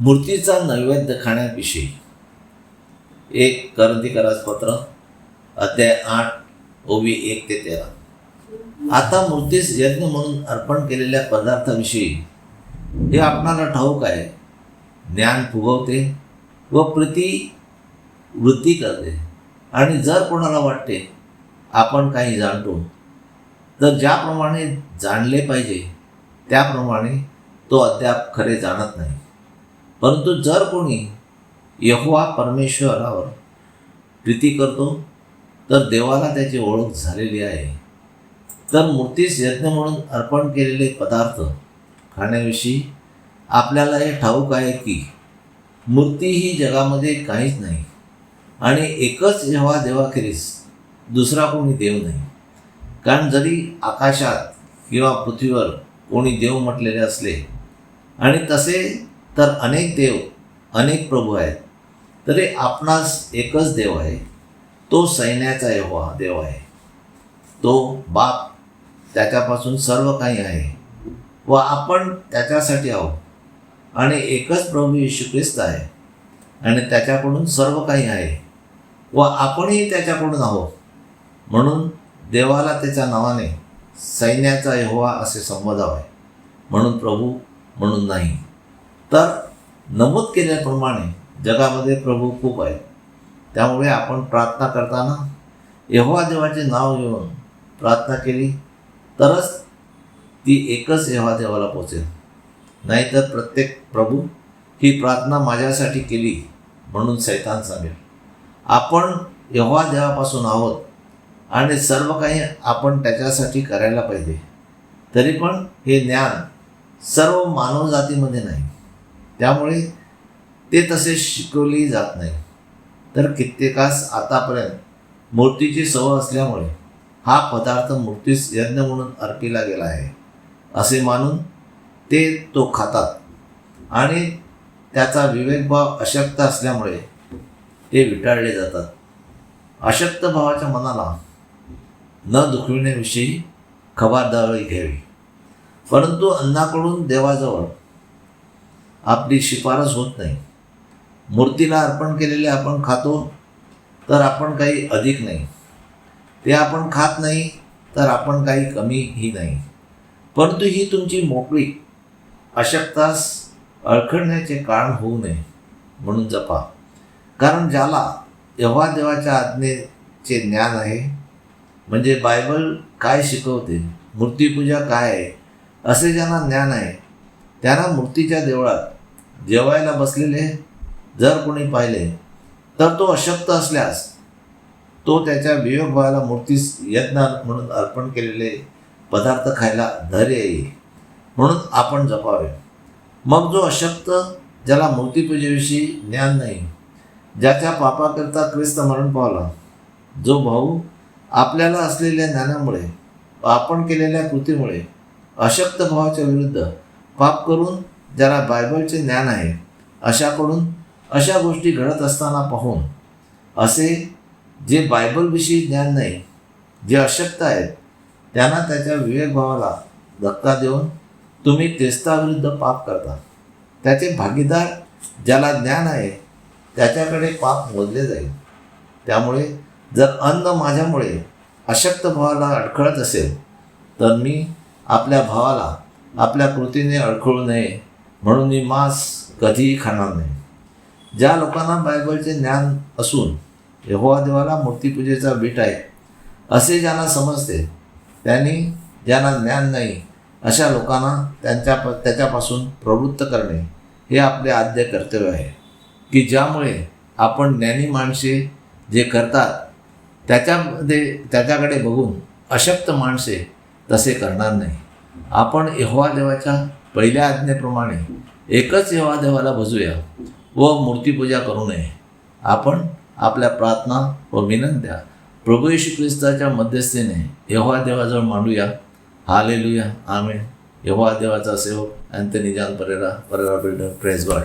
मूर्तीचा नैवेद्य खाण्याविषयी. एक करंदीकराज पत्र अध्याय आठ ओवी एक ते तेरा. आता मूर्तीस यज्ञ म्हणून अर्पण केलेल्या पदार्थाविषयी. हे आपणाला ठाऊक आहे. ज्ञान फुगवते व प्रती वृत्ती करते. आणि जर कोणाला वाटते आपण काही जाणतो तर ज्याप्रमाणे जाणले पाहिजे त्याप्रमाणे तो अद्याप खरे जाणत नाही. परंतु जर कोणी यहोवा परमेश्वरावर प्रीती करतो तर देवाला त्याची ओळख झालेली आहे. तर मूर्तीस यज्ञ म्हणून अर्पण केलेले पदार्थ खाण्याविषयी आपल्याला हे ठाऊक आहे की मूर्ती ही जगामध्ये काहीच नाही आणि एकच जेव्हा देवाखेरीस दुसरा कोणी देव नाही. कारण जरी आकाशात किंवा पृथ्वीवर कोणी देव म्हटलेले असले आणि तसे तर अनेक देव अनेक प्रभू आहेत. तरी आपणास एकच देव आहे. तो सैन्याचा यहोवा देव आहे. तो बाप त्याच्यापासून सर्व काही आहे व आपण त्याच्यासाठी आहोत. आणि एकच प्रभू येशू ख्रिस्त आहे. आणि त्याच्याकडून सर्व काही आहे व आपणही त्याच्याकडून आहोत. म्हणून देवाला त्याच्या नावाने सैन्याचा यहोवा असे संबोधावे. म्हणून प्रभू म्हणून नाही. तर नमूद केल्याप्रमाणे जगामध्ये प्रभू खूप आहेत. त्यामुळे आपण प्रार्थना करताना यहोवा देवाचे नाव घेऊन प्रार्थना केली तरच ती एकच यहोवा देवाला पोचेल. नाहीतर प्रत्येक प्रभू ही प्रार्थना माझ्यासाठी केली म्हणून सैतान सांगेल. आपण यहोवा देवापासून आहोत आणि सर्व काही आपण त्याच्यासाठी करायला पाहिजे. तरी पण हे ज्ञान सर्व मानवजातीमध्ये नाही. त्यामुळे ते तसे शिकवली जात नाही. तर कित्येकास आतापर्यंत मूर्तीची सवय असल्यामुळे हा पदार्थ मूर्तीस यज्ञ म्हणून अर्पिला गेला आहे असे मानून ते तो खातात. आणि त्याचा विवेकभाव अशक्त असल्यामुळे ते विटाळले जातात. अशक्त भावाच्या मनाला न दुखविण्याविषयी खबरदारी घ्यावी. परंतु अन्नाकडून देवाजवळ आपली शिफारस होत नाही. मूर्तीला अर्पण केलेले आपण खातो तर आपण काही अधिक नाही. ते आपण खात नाही तर आपण काही कमीही नाही. परंतु ही तुमची मोकळी अशक्तास अडखडण्याचे कारण होऊ नये म्हणून जपा. कारण ज्याला यव्हा देवाच्या आज्ञेचे ज्ञान आहे म्हणजे बायबल काय शिकवते मूर्तीपूजा काय आहे असे ज्यांना ज्ञान आहे त्यांना मूर्तीच्या देवळात जेवायला बसलेले जर कोणी पाहिले तर तो अशक्त असल्यास तो त्याच्या विवेकभावाला मूर्तीस यज्ञ म्हणून अर्पण केलेले पदार्थ खायला धैर्य येईल म्हणून आपण जपावे. मग जो अशक्त ज्याला मूर्तीपूजेविषयी ज्ञान नाही ज्याच्या पापाकरता ख्रिस्त मरण पावला जो भाऊ आपल्याला असलेल्या ज्ञानामुळे आपण केलेल्या कृतीमुळे अशक्त भावाच्या विरुद्ध पाप करून ज्याला बायबलचे ज्ञान आहे अशाकडून अशा गोष्टी घडत असताना पाहून असे जे बायबलविषयी ज्ञान नाही जे अशक्त आहेत त्यांना त्याच्या विवेकभावाला धक्का देऊन तुम्ही तेस्ताविरुद्ध पाप करता. त्याचे भागीदार ज्याला ज्ञान आहे त्याच्याकडे पाप मोजले जाईल. त्यामुळे जर अन्न माझ्यामुळे अशक्त भावाला अडखळत असेल तर मी आपल्या भावाला आपल्या कृतीने अडखळू नये. म्हणून मी मांस कधीही खाणार नाही. ज्या लोकांना बायबलचे ज्ञान असून यहोवा देवाला मूर्तीपूजेचा बीट आहे असे ज्यांना समजते त्यांनी ज्यांना ज्ञान नाही अशा लोकांना त्यांच्या त्याच्यापासून प्रवृत्त करणे हे आपले आद्य कर्तव्य आहे. की ज्यामुळे आपण ज्ञानी माणसे जे करतात त्याच्यामध्ये त्याच्याकडे बघून अशक्त माणसे तसे करणार नाही. आपण यहोवा देवाच्या पहिल्या आज्ञेप्रमाणे एकच यहोवा देवाला भजूया व मूर्तीपूजा करू नये. आपण आपल्या प्रार्थना व विनंत्या प्रभू येशू ख्रिस्ताच्या मध्यस्थीने यव्हा देवाजवळ मांडूया. हालेलुया. आमेन. यव्हा देवाचा सेवक Anthony John Pereira Pereira builder. Praise God